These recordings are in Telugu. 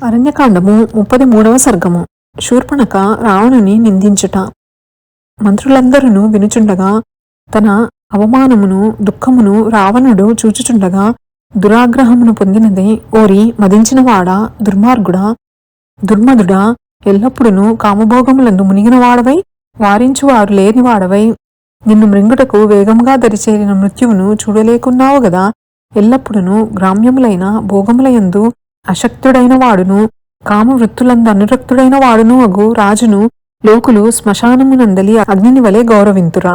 అరణ్యకాండము ముప్పది మూడవ సర్గము. శూర్పణక రావణుని నిందించుట. మంత్రులందరూ వినుచుండగా తన అవమానమును దుఃఖమును రావణుడు చూచుచుండగా దురాగ్రహమును పొందినదే ఓరి మదించినవాడా దుర్మార్గుడా? దుర్మధుడా ఎల్లప్పుడూ కామభోగములందు మునిగినవాడవై వారించువారు లేనివాడవై నిన్ను మృంగుటకు వేగముగా దరిచేరిన మృత్యువును చూడలేకున్నావు గదా? ఎల్లప్పుడూ గ్రామ్యములైన భోగములయందు అశక్తుడైన వాడును కామవృత్తులందు అనురక్తుడైన వాడును అగు రాజును లోకులు శ్మశానమునందలి అగ్నిని వలె గౌరవింతురా.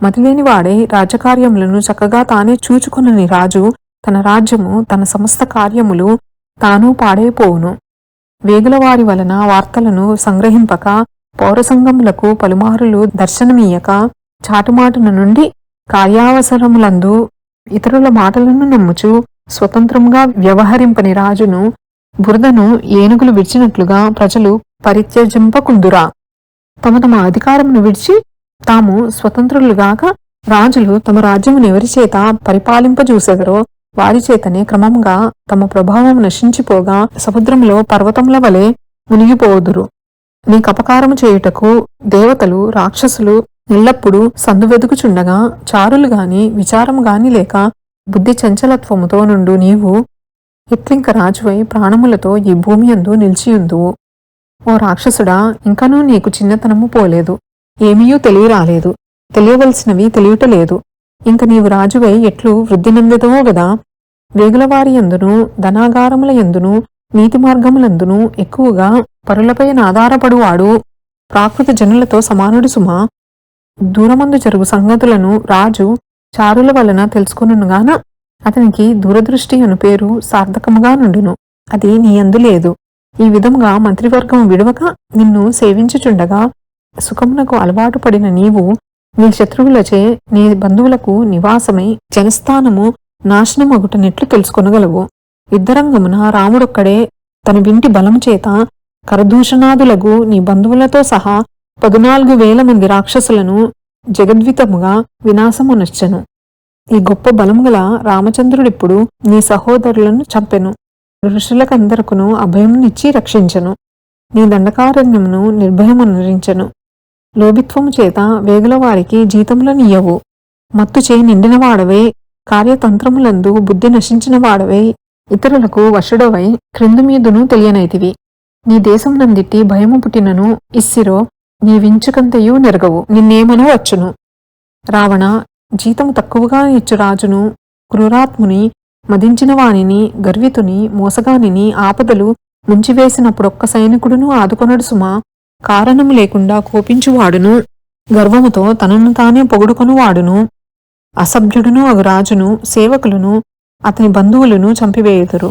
మతిలేని వాడే రాజకార్యములను చక్కగా తానే చూచుకునని రాజు తన రాజ్యము తన సమస్త కార్యములు తాను పాడైపోవును వేగులవారి వలన వార్తలను సంగ్రహింపక పౌరసంగములకు పలుమారులు దర్శనమీయక చాటుమాటున నుండి కార్యావసరములందు ఇతరుల మాటలను నమ్ముచు స్వతంత్రముగా వ్యవహరింపని రాజును బురదను ఏనుగులు విడిచినట్లుగా ప్రజలు పరిత్యజింపకుందురా. తమ తమ అధికారమును విడిచి తాము స్వతంత్రులుగాక రాజులు తమ రాజ్యమును ఎవరి చేత పరిపాలింపజూసెదరో వారి చేతనే క్రమంగా తమ ప్రభావం నశించిపోగా సముద్రంలో పర్వతముల వలె మునిగిపోదురు. నీకు అపకారము చేయుటకు దేవతలు రాక్షసులు ఎల్లప్పుడూ సందువెదుకుచుండగా చారులు గాని విచారము గాని లేక బుద్ధి చంచలత్వముతో నుండు నీవు ఎట్లింక రాజువై ప్రాణములతో ఈ భూమి అందు నిలిచియుందువు. ఓ రాక్షసుడా ఇంకనూ నీకు చిన్నతనము పోలేదు. ఏమీయూ తెలియరాలేదు. తెలియవలసినవి తెలియటలేదు. ఇంక నీవు రాజువై ఎట్లు వృద్ధి నందెదవో గదా? వేగులవారి ఎందును ధనాగారముల ఎందును నీతి మార్గములందును ఎక్కువగా పరులపై ఆధారపడువాడు. ప్రాకృత జనులతో సమానుడు సుమా. దూరమందు జరుగు సంగతులను రాజు చారుల వలన తెలుసుకొనుగాన అతనికి దూరదృష్టి అను పేరు సార్థకముగా నుండును. అది నీ అందు లేదు. ఈ విధముగా మంత్రివర్గం విడవక నిన్ను సేవించుచుండగా సుఖమునకు అలవాటు పడిన నీవు నీ శత్రువులచే నీ బంధువులకు నివాసమై జనస్థానము నాశనమగుటనెట్లు తెలుసుకొనగలవు. యుద్ధరంగమున రాముడొక్కడే తన వింటి బలం చేత కరదూషణాదులగు నీ బంధువులతో సహా పదునాలుగు వేల మంది రాక్షసులను జగద్వితముగా వినాశమునొచ్చెను. ఈ గొప్ప బలము గల రామచంద్రుడిప్పుడు నీ సహోదరులను చంపెను. ఋషులకందరకును అభయమునిచ్చి రక్షించెను. నీ దండకారణ్యమును నిర్భయమునరించెను. లోభిత్వము చేత వేగుల వారికి జీతములనియ్యవు. మత్తుచే నిండినవాడవే కార్యతంత్రములందు బుద్ధి నశించిన వాడవై ఇతరులకు వశుడవై క్రిందుమీదును తెలియనైతివి. నీ దేశం నందిట్టి భయము పుట్టినను ఇస్సిరో నీ వించుకంతయు నెరగవు నిన్నేమనో వచ్చును. రావణ జీతము తక్కువగా ఇచ్చు రాజును క్రూరాత్ముని మదించిన వానిని గర్వితుని మోసగానిని ఆపదలు ముంచివేసినప్పుడొక్క సైనికుడును ఆదుకొనడు సుమా. కారణము లేకుండా కోపించువాడును గర్వముతో తనను తానే పొగుడుకొనువాడును. అసభ్యుడును అగు రాజును సేవకులను అతని బంధువులను చంపివేయుదురు.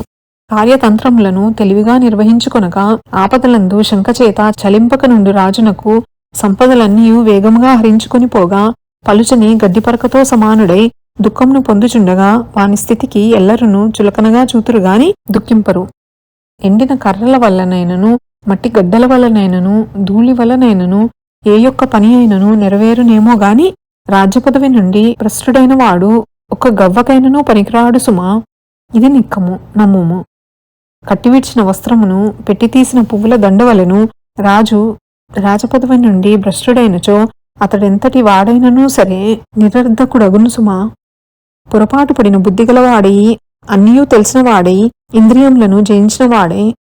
కార్యతంత్రములను తెలివిగా నిర్వహించుకొనక ఆపదలందు శంకచేత చలింపక నుండి రాజునకు సంపదలన్నీ వేగముగా హరించుకుని పోగా పలుచని గడ్డిపరకతో సమానుడై దుఃఖంను పొందుచుండగా వాని స్థితికి ఎల్లరును చులకనగా చూతురుగాని దుఃఖింపరు. ఎండిన కర్రల వల్లనైనను మట్టి గడ్డల వల్లనైనను ధూళి వల్లనైనను ఏ యొక్క పని అయినను నెరవేరునేమో గాని రాజ్యపదవి నుండి ప్రస్తుడైన వాడు ఒక గవ్వకైనను పనికిరాడు సుమా. ఇది నిక్కము నమ్ముము. కట్టివిడ్చిన వస్త్రమును పెట్టి తీసిన పువ్వుల దండవలను రాజు రాజపదవి నుండి భ్రష్టుడైనచో అతడెంతటి వాడైననూ సరే నిరర్ధకుడగును సుమా. పొరపాటు పడిన బుద్ధిగలవాడై అన్నీయూ తెలిసిన వాడై ఇంద్రియములను జయించిన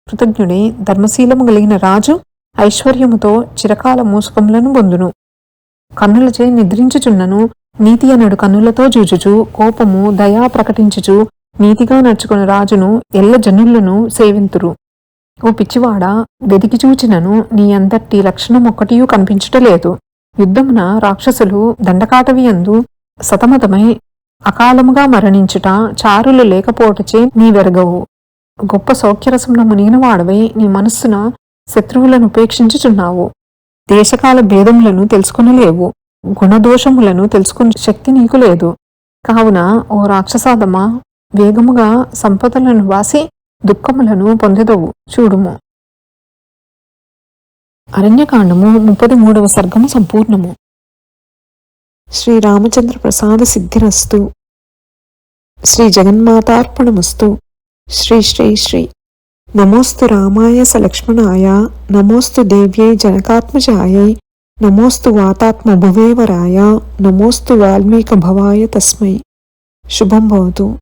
కృతజ్ఞుడై ధర్మశీలము కలిగిన రాజు ఐశ్వర్యముతో చిరకాలము సుఖములను పొందును. కన్నులచే నిద్రించుచున్నను నీతి అనడు కన్నులతో జూచుచు కోపము దయా ప్రకటించుచు నీతిగా నడుచుకుని రాజును ఎల్ల జనులను సేవింతురు. ఓ పిచ్చివాడా వెదికి చూచినను నీ అంతటి లక్షణం ఒక్కటియూ కనిపించటలేదు. యుద్ధమున రాక్షసులు దండకాటవియందు సతమతమై అకాలముగా మరణించుట చారులు లేకపోవటచే నీ వెరగవు. గొప్ప సౌఖ్యరసమున మునిగిన వాడవై నీ మనస్సున శత్రువులను ఉపేక్షించుచున్నావు. దేశకాల భేదములను తెలుసుకునలేవు. గుణదోషములను తెలుసుకునే శక్తి నీకు లేదు. కావున ఓ రాక్షసాదమా వేగముగా సంపదలను వాసి దుఃఖములను పొందెదవు. చూడుము. అరణ్యకాండము ముప్పది మూడవ సర్గము సంపూర్ణము. శ్రీరామచంద్ర ప్రసాద సిద్ధిరస్తు. శ్రీ జగన్మాతార్పణమస్తు. శ్రీ శ్రీ శ్రీ. నమోస్తు రామాయ సలక్ష్మణాయ. నమోస్తు దేవ్యై జనకాత్మజాయై. నమోస్తు వాతాత్మ భువేవరాయ నమోస్తు వాల్మీక భవాయ తస్మై. శుభం భవతు.